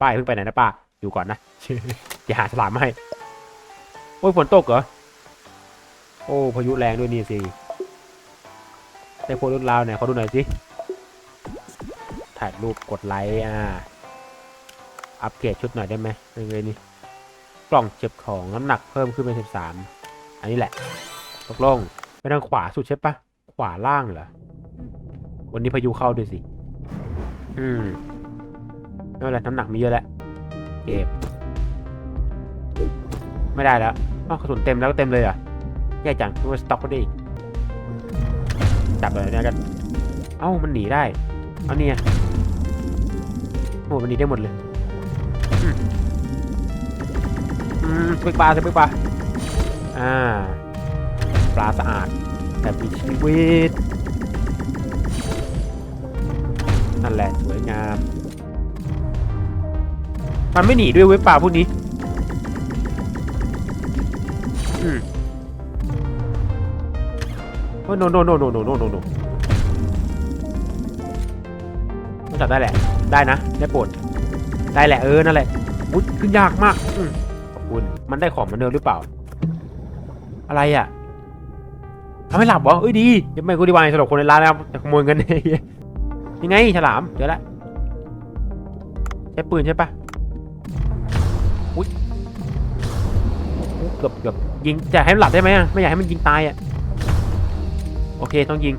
ป้ายเพิ่งไปไหนนะป้าอยู่ก่อนนะอย่าหาฉลามมาให้โอ้ยฝนตกเหรอโอ้พายุแรงด้วยนี่สิได้โพสต์รุ่นราวเนี่ยขอดูหน่อยสิถ่ายรูปกดไลค์อ่าอัปเกรดชุดหน่อยได้ไหมยังไงนี่กล่องเก็บของน้ำหนักเพิ่มขึ้นเป็นสิบสามอันนี้แหละตกลงไปทางขวาสุดใช่ปะขวาล่างเหรอวันนี้พายุเข้าด้วยสิ อืม ไม่เป็นไรน้ำหนักมีเยอะแล้วเก็บไม่ได้แล้วอ้าวกระสุนเต็มแล้วก็เต็มเลยเหรอะแย่จังดูว่าสต็อกก็ได้อีกจับเลยนี่ยกัน เอ้ามันหนีได้ เอาเนี่ยโอ้มันหนีได้หมดเลยอือืมสเปกปลาสเปกปลาอ่า ปลาสะอาดแต่มีชีวิต มันไม่หนีด้วยเว็บป่าพวกนี้อืมโอ้โนโนโนโนโนโนโนโนมันจับได้แหละ ได้นะ ได้โปรดได้แหละเออ นั่นแหละอุ้ยขึ้นยากมากอืมขอบคุณ มันได้ของมันเดิมหรือเปล่า อะไรอะทำให้หลับเหรอเอ้ยดีเดี๋ยวไม่กูดีวายสำหรับคนในร้านนะครับจะขโมยเงินยังไงฉลาม เดี๋ยวละ ใช้ปืนใช่ปะ อุ้ยเกือบเกือบยิงจะให้มันหลับได้ไหมอะไม่อยากให้มันยิงตายอะโอเคต้องยิง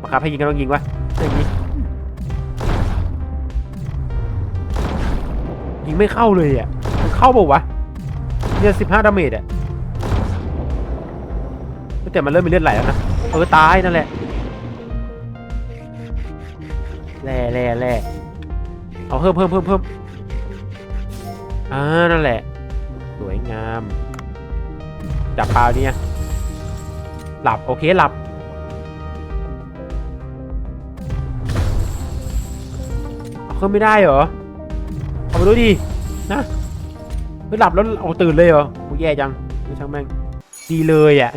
บังคับให้ยิงก็ต้องยิงวะอย่างนี้ยิงไม่เข้าเลยอะมันเข้าปล่าวะเนี่ยสิบห้าดาเมจอะแต่มันเริ่มมีเลือดไหลแล้วนะเออตายนั่นแหละแร่แร่แร่เอาเพิ่มเพิ่มเพิ่มเพิ่ม อ่านั่นแหละ สวยงามจับปลาเนี่ยหลับ โอเค หลับ เอาขึ้นไม่ได้เหรอ เอาไปดูดิ นะไม่หลับแล้วเอาตื่นเลยเหรอโอ้แย่จังไม่ช่างแม่ง ดีเลยอะ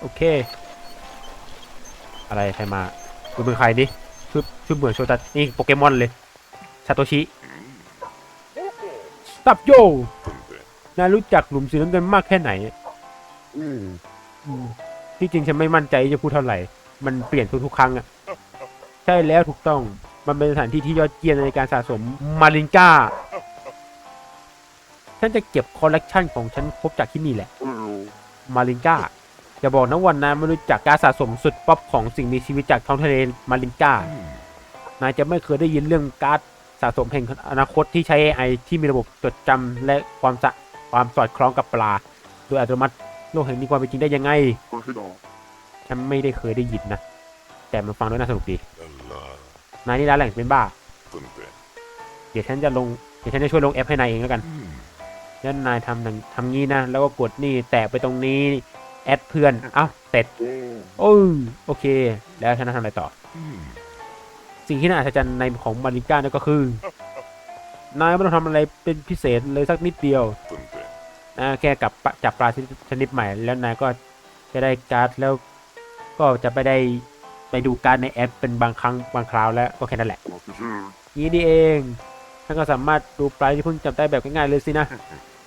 โอเค อะไร ใครมาคุณเป็นใครดิชุดชุดเหมือนโชตัสนี่โปเกมอนเลย ซาโตชิตับโยนายรู้จักหลุมสีน้ำเงินมากแค่ไหนอืมที่จริงฉันไม่มั่นใจจะพูดเท่าไหร่ มันเปลี่ยนทุกๆครั้งอะ ใช่แล้วถูกต้อง มันเป็นสถานที่ที่ยอดเยี่ยมในการสะสมมารินก้า ฉันจะเก็บคอลเลกชันของฉันครบจากที่นี่แหละ มารินก้าอย่าบอกนะวันนั้นไม่รู้จักการสะสมสุดป๊อปของสิ่งมีชีวิตจากท้องทะเลมารินกานายจะไม่เคยได้ยินเรื่องการ์ด สะสมแห่งอนาคตที่ใช้ AI ที่มีระบบจดจำและความสะความสอดคล้องกับปลา โดยอัตโนมัติโลกแห่งนี้ความเป็นจริงได้ยังไง ฉันไม่ได้เคยได้ยินนะ แต่มันฟังแล้วน่าสนุกดี นายนี่ร้านแหล่งเป็นบ้า เดี๋ยวฉันจะลง เดี๋ยวฉันจะช่วยลงแอปให้นายเองแล้วกันแล้วนายทำหนังทำงี้นะ แล้วก็กดนี่ แตะไปตรงนี้ แอดเพื่อน เอ้า เสร็จ โอ้ยโอเค แล้วฉันจะทำอะไรต่อ สิ่งที่น่าอัศจรรย์ในของมาริก้านั่นก็คือ นายไม่ต้องทำอะไรเป็นพิเศษเลยสักนิดเดียวนะแค่กับจับปลาชนิดใหม่ แล้วนายก็จะได้การ์ดแล้วก็จะไปได้ไปดูการ์ดในแอปเป็นบางครั้งบางคราวแล้วก็แค่นั้นแหละนี้นี่เองท่านก็สามารถดูปลาที่เพิ่งจับได้แบบง่ายๆเลยสินะ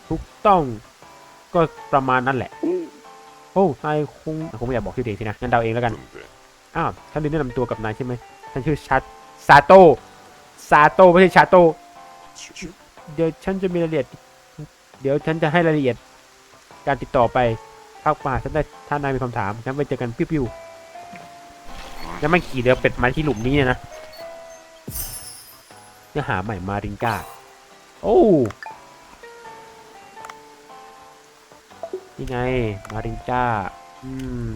ถูกต้องก็ประมาณนั้นแหละ โอ้นายคงคงไม่อยากบอกชื่อเด็กสินะงั้นเดาเองแล้วกัน อ้าวท่านลืมแนะนำตัวกับนายใช่ไหม ท่านชื่อชัดซาโตซาโตไม่ใช่ชาโต เดี๋ยวฉันจะมีรายละเอียด เดี๋ยวฉันจะให้รายละเอียด การติดต่อไปทักมาหาฉันได้ถ้านายมีคำถามงั้นไปเจอกันปิ้วๆแล้วมันขี่เรือเป็ดมาที่หลุมนี้เนี่ยนะเนื้อหาใหม่มาริงกาโอ้นี่ไง มาริงกาอืม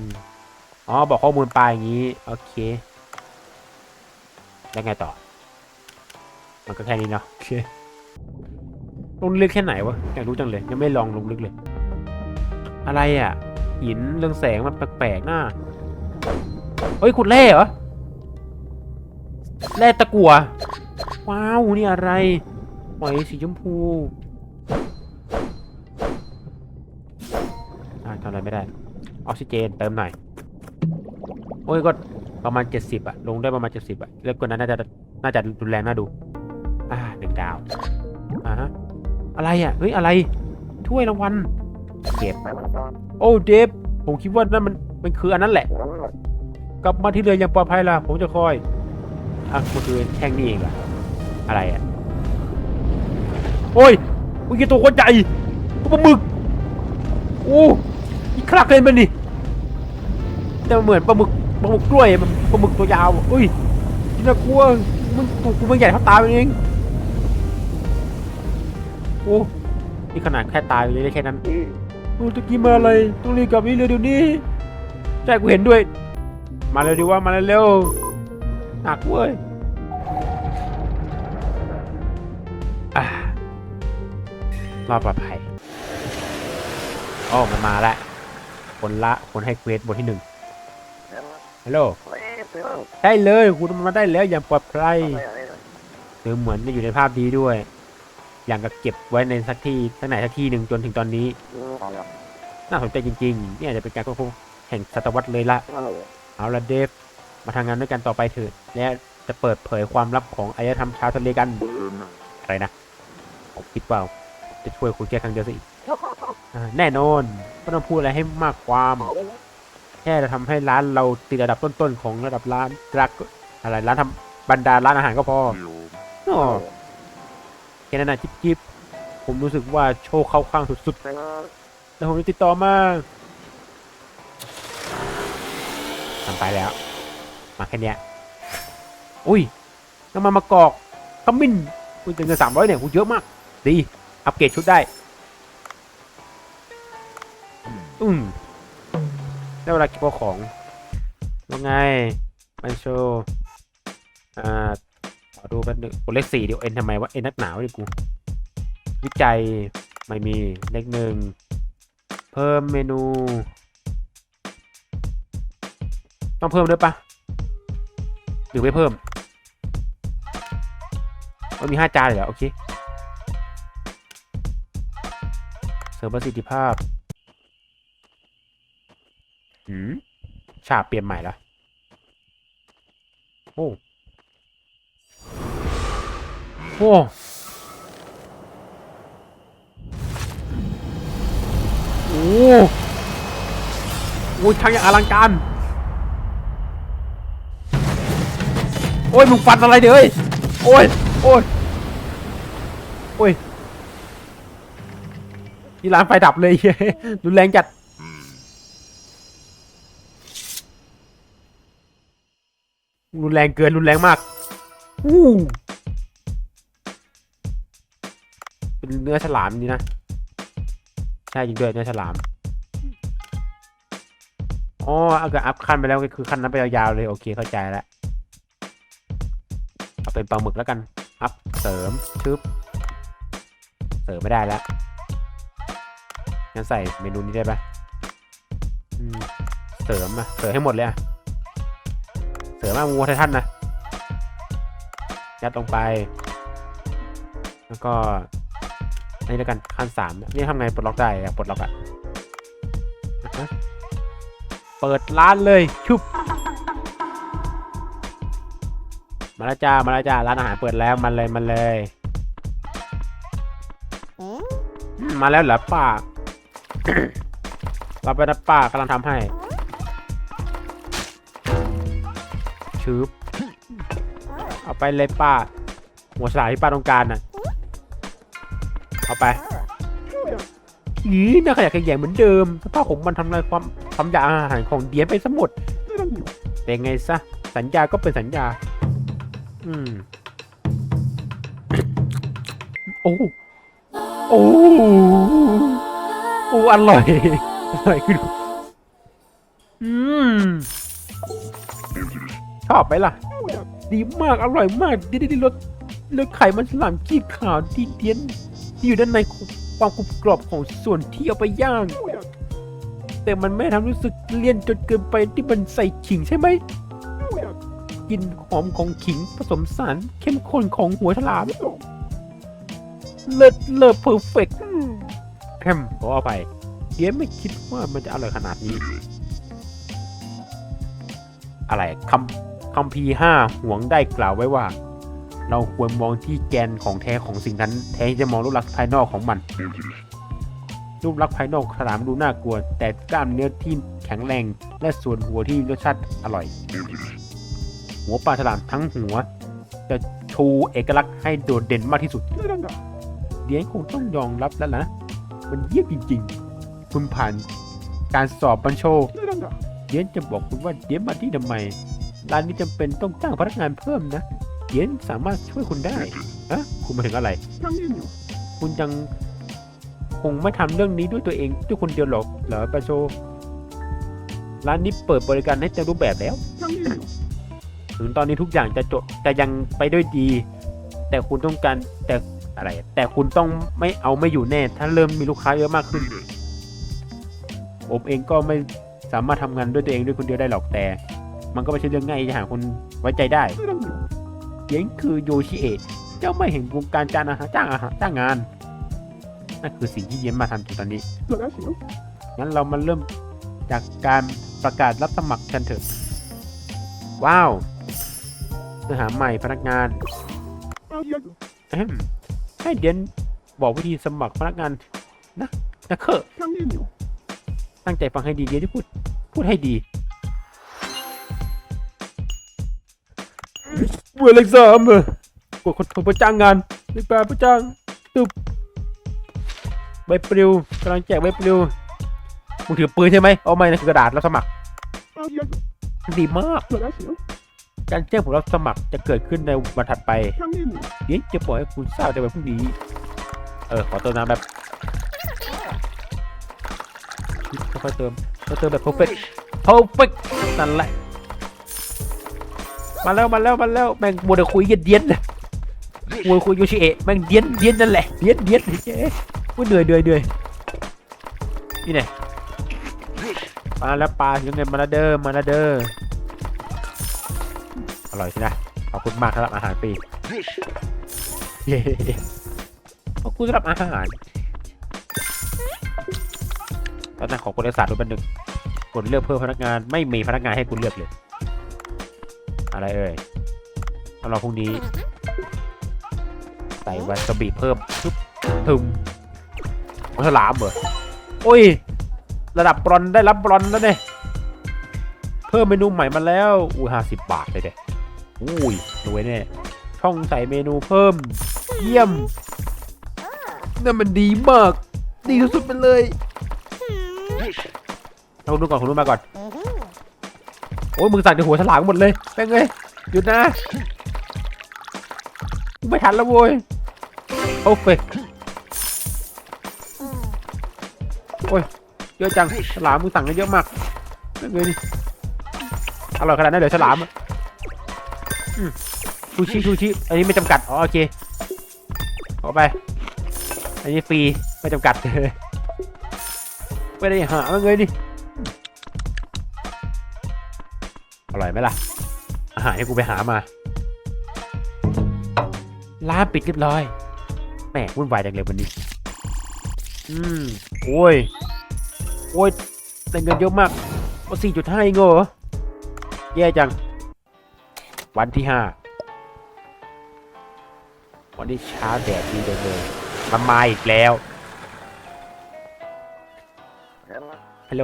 อ๋อ บอกข้อมูลปลายอย่างนี้ โอเค แล้วไงต่อ มันก็แค่นี้เนาะโอเคลงลึกแค่ไหนวะอยากรู้จังเลย ยังไม่ลองลงลึกเลย อะไรอะ หินเรืองแสงมันแปลกๆหน้าเฮ้ยขุดแร่เหรอแร่ตะกั่วว้าวนี่อะไรหอยสีชมพูอ่าทำอะไรไม่ได้ ออกซิเจนเติมหน่อย โอ้ยก็ ประมาณเจ็ดสิบอะลงได้ประมาณเจ็ดสิบอะแล้วกว่านั้นน่าจะน่าจะรุนแรงน่าดู อ่าหนึ่งดาวอ่าอะไรอะเฮ้ยอะไรถ้วยรางวัลเก็บโอ้เดฟผมคิดว่านั่นมันมันคืออันนั้นแหละ กลับมาที่เรืออย่างปลอดภัยล่ะผมจะคอยอะมันคือแท่งนี่เองเหรอะไรอะโอ้ยมึงกี่ตัวคนใหญ่ปลาหมึกโอ้อีคลักเลยมันนี่แต่เหมือนปลาหมึก ปลาหมึกกล้วยมันปลาหมึกตัวยาวอุ้ยน่ากลัวมึงตัวกูมันใหญ่เท่าตาเองโอ้นี่ขนาดแค่ตายเลยได้แค่นั้นโอ้ตะกี้มาอะไรต้องรีบกลับนี่เลยเดี๋ยวนี้ใช่กูเห็นด้วย มาเร็วดีว่ามาเร็วหนักเว้ยอะรอดปลอดภัยโอ้มันมาแล้วคนละคนให้เควสบทที่หนึ่ง ฮัลโหลได้เลยคุณมาได้แล้วอย่างปลอดภัยหรือเหมือนจะอยู่ในภาพดีด้วย อย่างกับเก็บไว้ในสักที่สักไหนสักที่หนึ่งจนถึงตอนนี้ น่าสนใจจริงๆเนี่ยจะเป็นการควบคุมแห่งศตวรรษเลยละเอาละเดฟ มาทำงานด้วยกันต่อไปเถิดและจะเปิดเผยความลับของอารยธรรมชาวทะเลกันอะไรนะผมคิดว่าจะช่วยคุณแค่ครั้งเดียวสิอ่าแน่นอนไม่ต้องพูดอะไรให้มากความ แค่จะทำให้ร้านเราติดระดับต้นๆของระดับร้านรักอะไรร้านทำบรรดาร้านอาหารก็พออ๋อแค่นั้นนะจิ๊บจิบๆผมรู้สึกว่าโชว์เข้าข้างสุดๆ แล้วผมจะติดต่อมาทำไปแล้ว มาแค่เนี้ยอุ้ยน้ำมันมะกอกขมิ้นคุณเงินสามร้อยเนี่ยกูเยอะมาก ดี อัปเกรดชุดได้ อืม ได้เวลาเก็บของยังไงมันโชว์อ่าขอดูแป๊บนึงกดเลขสี่เดี๋ยวเอ็นทำไมวะเอ็นนักหนาวดิกู วิจัยไม่มีเลขหนึ่งเพิ่มเมนู ต้องเพิ่มด้วยปะหรือไม่เพิ่มมันมีห้าจานเลยเหรอโอเคเสริมประสิทธิภาพหืม ฉากเปลี่ยนใหม่ละโอ้โอ้โอ้โหช่างอย่างอลังการ โอ้ยมึงฟันอะไรเดี๋ยวเอ้โอ้ย โอ้ย โอ้ยนี่ร้านไฟดับเลยเฮ้ยรุนแรงจัด รุนแรงเกินรุนแรงมากอู้เป็นเนื้อฉลามนี่นะ ใช่จริงด้วยเนื้อฉลามอ๋อเอาก็อัพขั้นไปแล้วก็คือขั้นนั้นไปยาวๆเลยโอเคเข้าใจแล้วเอาเป็นปลาหมึกแล้วกัน อัพเสริมชึบเสริมไม่ได้แล้วงั้นใส่เมนูนี้ได้ปะอืมเสริมอะเสริมให้หมดเลยอะ เสริมมางูไททันนะยัดลงไป แล้วก็อันนี้แล้วกันขั้นสามนี่ทำไงปลดล็อกได้อะปลดล็อกอะอะฮะเปิดร้านเลยชุบมาแล้วจ้ามาแล้วจ้าร้านอาหารเปิดแล้วมันเลยมันเลยอืมมาแล้วเหรอป้าเราไปนะป้ากำลังทำให้ ชืบเอาไปเลยป้า หัวฉลามที่ป้าต้องการน่ะ เอาไปอีน่าขยะแขยงเหมือนเดิมสภาพของมันทำลายความความอยากอาหารของเดียนไปซะหมดแต่ไงซะ สัญญาก็เป็นสัญญา อืม โอ้โอ้โอ้อร่อยอร่อยขึ้นอืม ชอบไหมล่ะ ดีมากอร่อยมากดีดีดีรสรสไข่มันฉลามกีบขาวที่เดียนที่อยู่ด้านในความกรุบกรอบของส่วนที่เอาไปย่าง แต่มันไม่ทำรู้สึกเลี่ยนจนเกินไปที่มันใส่ขิงใช่ไหมกลินหอมของขิงผสมสารเข้มข้นของหัวฉลาม เลิศเลิศเพอร์เฟกต์แฮมขอเอาไปเดี๋ยวไม่คิดว่ามันจะอร่อยขนาดนี้ อะไรคำ คำพีร์ห้าห่วงได้กล่าวไว้ว่า เราควรมองที่แกนของแท้ของสิ่งนั้น แทนจะมองรูปลักษณ์ภายนอกของมัน รูปลักษณ์ภายนอกฉลามดูน่ากลัว แต่กล้ามเนื้อที่แข็งแรง และส่วนหัวที่รสชาติอร่อย หัวปลาฉลามทั้งหัว จะชูเอกลักษณ์ให้โดดเด่นมากที่สุดเดี๋ยวคงต้องยอมรับแล้วนะมันเยี่ยมจริงๆ คุณผ่านการสอบบัญโชเดี๋ยวจะบอกคุณว่าเดี๋ยวมาที่ทำไม ร้านนี้จำเป็นต้องจ้างพนักงานเพิ่มนะเดี๋ยวสามารถช่วยคุณได้อะคุณมาถึงอะไร คุณยังคงไม่ทำเรื่องนี้ด้วยตัวเองด้วยคนเดียวหรอกเหรอปาโชร้านนี้เปิดบริการให้เต็มรูปแบบแล้ว ถึงตอนนี้ทุกอย่างจะจบจะยังไปด้วยดี แต่คุณต้องการแต่อะไร แต่คุณต้องไม่เอาไม่อยู่แน่ ถ้าเริ่มมีลูกค้าเยอะมากขึ้นผมเองก็ไม่สามารถทำงานด้วยตัวเองด้วยคนเดียวได้หรอกแต่ มันก็ไม่ใช่เรื่องง่ายจะหาคนไว้ใจได้เยังคือโยชิเอะเจ้าไม่เห็นวงการจานอาหารจ้างอาหารจ้างงานนั่นคือสิ่งที่เย็นมาทำถึงตอนนี้งั้นเรามาเริ่มจากการประกาศรับสมัครกันเถอะ ว้าวเนื้อหาใหม่พนักงานให้เดียนบอกวิธีสมัครพนักงานนะนะเคอะตั้งใจฟังให้ดีเดียนที่พูด พูดให้ดี เมื่อเล็กสามเออกดคนโทรประจ้างงานเล็กแปดประจ้างตึบใบปลิวกำลังแจกใบปลิวมึงถือปืนใช่ไหมเอาไม่นะคือกระดาษรับสมัคร ดีมาก การแจ้งผลรับสมัครจะเกิดขึ้นในวันถัดไปเดี๋ยวจะปล่อยให้คุณทราบในวันพรุ่งนี้ เออ ขอเติมน้ำแบบค่อยๆเติมค่อยเติมแบบ perfect perfect นั่นแหละ มาแล้วมาแล้วมาแล้วแม่งมัวแต่คุยเย็นเดียนๆนะมัวคุยโยชิเอะแม่งเดียนเดียนนั่นแหละเดียนเดียนเจ๊กูเหนื่อยเหนื่อยเหนื่อยนี่ไงมาแล้วปลาถึงเงินมาแล้วเด้อมาแล้วเด้ออร่อยสินะขอบคุณมากสำหรับอาหารฟรีเย้ขอบคุณสำหรับอาหารตอนนั้นขอคนในศาสตร์ด้วยบันหนึ่งกดเลือกเพิ่มพนักงานไม่มีพนักงานให้คุณเลือกเลย อะไรเอ่ยเอาเราพรุ่งนี้ใส่วาซาบิเพิ่มทึบทึมมันฉลามเหรอโอ้ย ระดับบรอนซ์ได้รับบรอนซ์แล้วเนี่ยเพิ่มเมนูใหม่มาแล้วอุ้ยห้าสิบบาทเลยเด็อุ้ยรวยแน่ช่องใส่เมนูเพิ่ม เยี่ยมนั่นมันดีมาก ดีที่สุดไปเลยเอาคุณดูก่อนคุณดูมาก่อน โอ้ยมึงสั่งในหัวฉลามหมดเลยแม่งเลยหยุดนะกูไม่ทันแล้วโว้ยโอเคโอ้ยเยอะจังฉลามมึงสั่งกันเยอะมากแม่งเลยนี่อร่อยขนาดนั้นเลยฉลามชูชิชูชิอันนี้ไม่จำกัดอ๋อโอเคเอาไป อันนี้ฟรีไม่จำกัดไม่ได้หามาเลยดิ ไหมล่ะ อาหารที่กูไปหามา ร้านปิดเรียบร้อย แหมวุ่นวายจังเลยวันนี้ อืม โอ้ย โอ้ยได้เงินเยอะมากเอาสี่จุดห้าเองเหรอแย่จัง วันที่ห้าวันนี้เช้าแดดดีจังเลยมันมาอีกแล้ว ฮัลโหล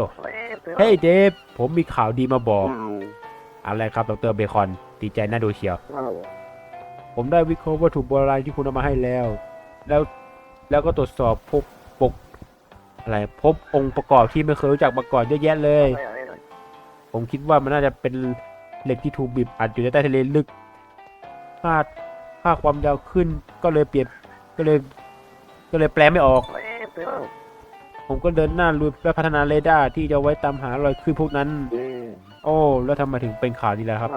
เฮ้ยเดฟผมมีข่าวดีมาบอก อะไรครับดรเบคอนดีใจน่าดูเชียว ผมได้วิเคราะห์วัตถุโบราณที่คุณเอามาให้แล้ว แล้วแล้วก็ตรวจสอบพบปกอะไรพบองค์ประกอบที่ไม่เคยรู้จักมาก่อนเยอะแยะเลย ผมคิดว่ามันน่าจะเป็นเหล็กที่ถูกบีบอัดอยู่ในใต้ทะเลลึกค่าค่าความยาวขึ้นก็เลยเปลี่ยนก็เลย ก็เลยแปลไม่ออก ผมก็เดินหน้าลุยและพัฒนาเรดาร์ที่จะไว้ตามหารอยคลื่นพวกนั้น โอ้ แล้วทำไมถึงเป็นข่าวนี้ล่ะครับ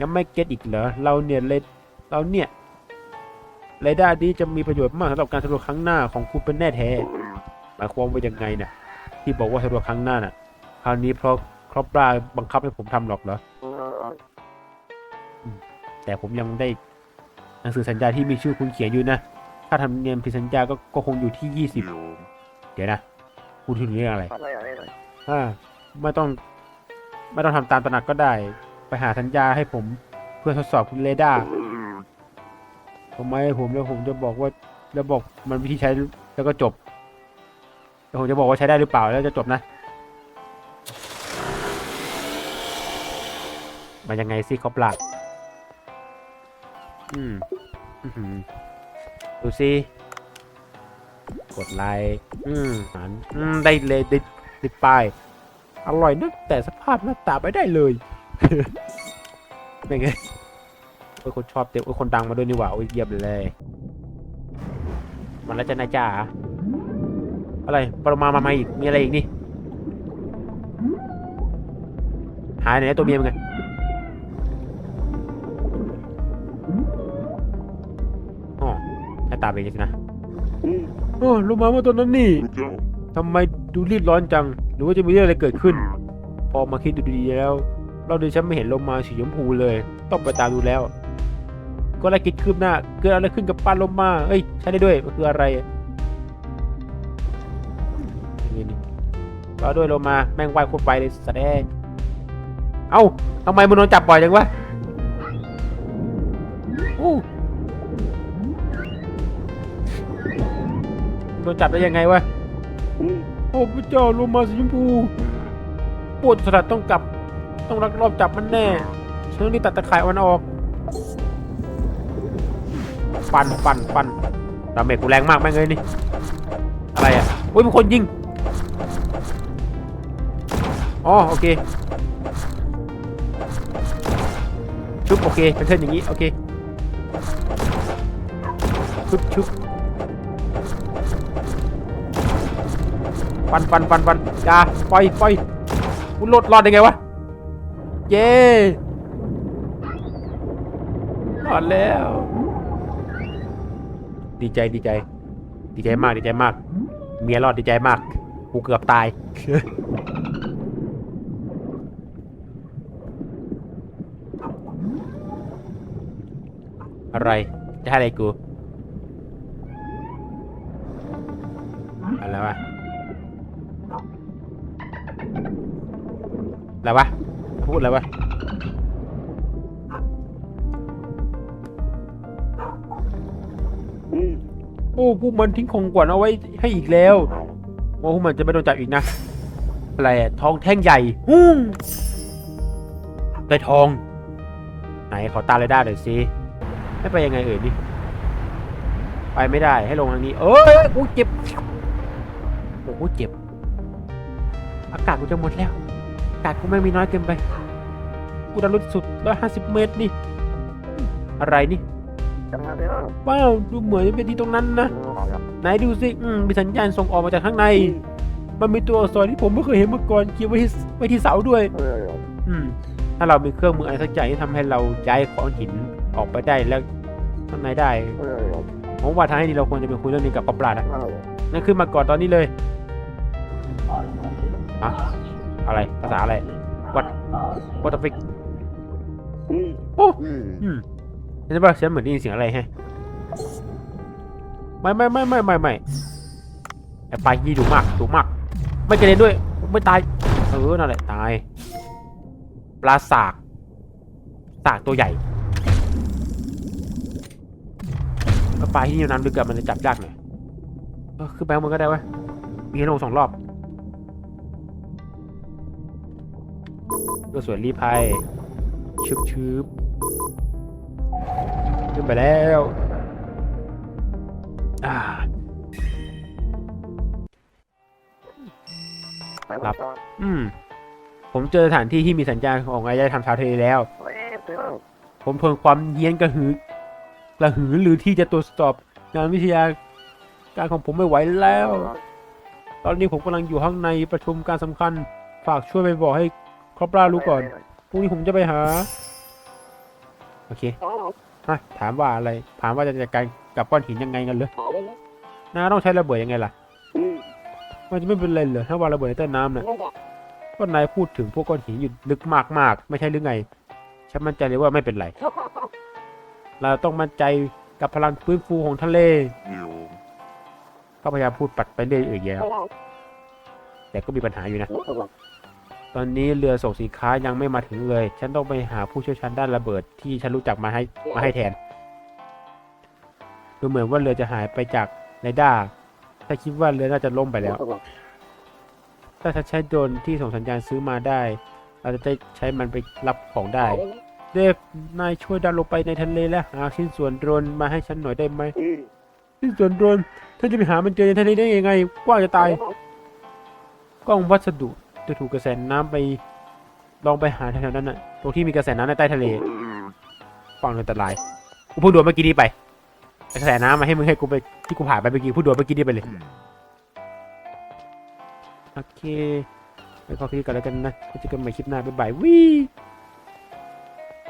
ยังไม่เก็ตอีกเหรอ เราเนี่ยเลเราเนี่ยเรดาร์นี้จะมีประโยชน์มากสำหรับการสำรวจครั้งหน้าของคุณเป็นแน่แท้ หมายความว่ายังไงน่ะ ที่บอกว่าสำรวจครั้งหน้าน่ะ คราวนี้เพราะครอบราบังคับให้ผมทำหรอกเหรอ แต่ผมยังได้หนังสือสัญญาที่มีชื่อคุณเขียนอยู่นะ ถ้าทำเนียมผิดสัญญาก็ก็คงอยู่ที่ยี่สิบเดี๋ยวนะ คุณถึงเรื่องอะไรอ่า ไม่ต้อง ไม่ต้องทำตามตระหนักก็ได้ ไปหาสัญญาให้ผมเพื่อทดสอบคุณเรดาร์ผมไม่ผมแล้วผมจะบอกว่าแล้วบอกมันวิธีใช้แล้วก็จบแล้วผมจะบอกว่าใช้ได้หรือเปล่าแล้วจะจบนะมันยังไงสิเครบละอืมอื้อหือดูสิกดไลค์อืมอืมได้เลยได้ได้ป้าย อร่อยนึกแต่สภาพหน้าตาไม่ได้เลยเป็นไงโอ้ยคนชอบเต็มโอ้ยคนดังมาด้วยนี่หว่าโอ้ยเยี่ยมเลยมันแล้วจะนายจ๋าอะไรปรมามาใหม่อีกมีอะไรอีกนี่หายไหนนะตัวเมียมึงไงอ๋อหน้าตาเป็นยังไงสินะโอ้รู้มาว่าตอนนั้นนี่ทำไมดูรีบร้อนจัง หรือว่าจะมีเรื่องอะไรเกิดขึ้น พอมาคิดดูดีๆแล้ว เราดิฉันไม่เห็นลงมาสีชมพูเลย ต้องไปตามดูแล้ว ก็อะไรกิจคืบหน้า เกิดอะไรขึ้นกับป้าลมมาเอ้ยใช่ได้ด้วยมันคืออะไรนี่นี่ก็ด้วยลงมาแม่งว่ายโคตรไปเลยแสดงเอ้าทำไมมึงโดนจับบ่อยจังวะอู้โดนจับได้ยังไงวะ โอ้พระเจ้าลงมาสีชมพูปวดสลัดต้องกลับ ต้องรักรอบจับมันแน่เชิงนี่ตัดตะข่ายมันออกฟันฟันฟันดาเมจกูแรงมากแม่งเลยนี่ อะไรอะโอ้ยมีคนยิง อ๋อโอเคชุบโอเคเป็นเช่นอย่างนี้ โอเคชุบชุบ ฟันฟันฟันฟันอย่าปล่อยปล่อยคุณรอดรอดได้ไงวะ เย้รอดแล้ว ดีใจดีใจ ดีใจมากดีใจมาก เมียรอดดีใจมาก กูเกือบตายอะไร จะให้อะไรกู อะไรวะ อะไรวะ พูดอะไรวะ โอ้พวกมันทิ้งของขวัญเอาไว้ให้อีกแล้วว่าพวกมันจะไม่โดนจับอีกนะ อะไรอะทองแท่งใหญ่ฮู้ได้ทอง ไหนขอตาเลยได้หน่อยสิไม่ไปยังไงเอ่ยนี่ไปไม่ได้ให้ลงทางนี้ เอ้ยกูเจ็บ โอ้โหเจ็บอา กาศกูจะหมดแล้วอากาศกูไม่มีน้อยเกินไป กูดันรถสุดร้อยห้าสิบเมตรนี่ อะไรนี่ ว้าว ดูเหมือนเป็นที่ตรงนั้นนะ ไหนดูสิ อืม มีสัญญาณส่งออกมาจากข้างใน มันมีตัวอักษรที่ผมไม่เคยเห็นมาก่อนเขียนไว้ที่ไว้ที่เสาด้วย อืม ถ้าเรามีเครื่องมืออะไรสักอย่างที่ทำให้เราย้ายของหินออกไปได้แล้วข้างในได้ ผมว่าทางให้ดีเราควรจะไปคุยเรื่องนี้กับกอบปลานะนั่นขึ้นมาก่อนตอนนี้เลย อะอะไร ภาษาอะไร what what the fuck โอ้อืมฉันว่าฉันเหมือนได้ยินเสียงอะไรแฮะไม่ไม่ไม่ไม่ไม่ไม่ไอ้ปลายี่ดุมากดุมาก ไม่กระเด็นด้วย ไม่ตาย เออ นั่นแหละ ตาย ปลาสาก สากตัวใหญ่แล้วปลาที่อยู่น้ำลึกอะมันจะจับยากหน่อยเออขึ้นไปข้างบนก็ได้วะมีให้ลงสองรอบ ตัวสวยรีพายชึบชึบขึ้นไปแล้วอ่าครับอืม ผมเจอสถานที่ที่มีสัญญาณของอายธรรมชาวทเลแล้ว ผมทนความเฮี้ยนกระหือกระหือหรือที่จะตรวจสอบงานวิทยาการของผมไม่ไหวแล้ว ตอนนี้ผมกำลังอยู่ข้างในประชุมการสำคัญ ฝากช่วยไปบอกให้ ครอบรารู้ก่อนพรุ่งนี้ผมจะไปหา โอเคฮะถามว่าอะไร ถามว่าจะจัดการกับก้อนหินยังไงกันเลยนาต้องใช้ระเบิดยังไงล่ะ มันจะไม่เป็นไรเหรอถ้าวางระเบิดในใต้น้ำน่ะก็นายพูดถึงพวกก้อนหินอยู่ลึกมากๆ ไม่ใช่หรือไง ฉันมั่นใจเลยว่าไม่เป็นไร เราต้องมั่นใจกับพลังฟื้นฟูของทะเลก็พยายามพูดปัดไปเรื่อยๆแย่แต่ก็มีปัญหาอยู่นะ ตอนนี้เรือส่งสินค้ายังไม่มาถึงเลย ฉันต้องไปหาผู้เชี่ยวชาญด้านระเบิดที่ฉันรู้จักมาให้มาให้แทน ดูเหมือนว่าเรือจะหายไปจากเรด้าถ้าคิดว่าเรือน่าจะล่มไปแล้ว ถ้าฉันใช้โดรนที่ส่งสัญญาณซื้อมาได้ เราจะได้ใช้มันไปรับของได้ เดฟ นายช่วยดันลงไปในทะเลและหาชิ้นส่วนโดรนมาให้ฉันหน่อยได้ไหมชิ้นส่วนโดรนฉันจะไปหามันเจอในทะเลได้ยังไง กว้างจะตาย กล้องวัสดุ จะถูกกระแสน้ำไปลองไปหาแถวๆนั้นน่ะตรงที่มีกระแสน้ำในใต้ทะเลฟังอันตรายกูพูดดวนเมื่อกี้นี้ไปกระแสน้ำมาให้มึงให้กูไปที่กูผ่านไปเมื่อกี้พูดดวนเมื่อกี้นี้ไปเลยโอเคไปขอคิดกันแล้วกันนะไว้เจอกันใหม่คลิปหน้าบ๊ายบายวิ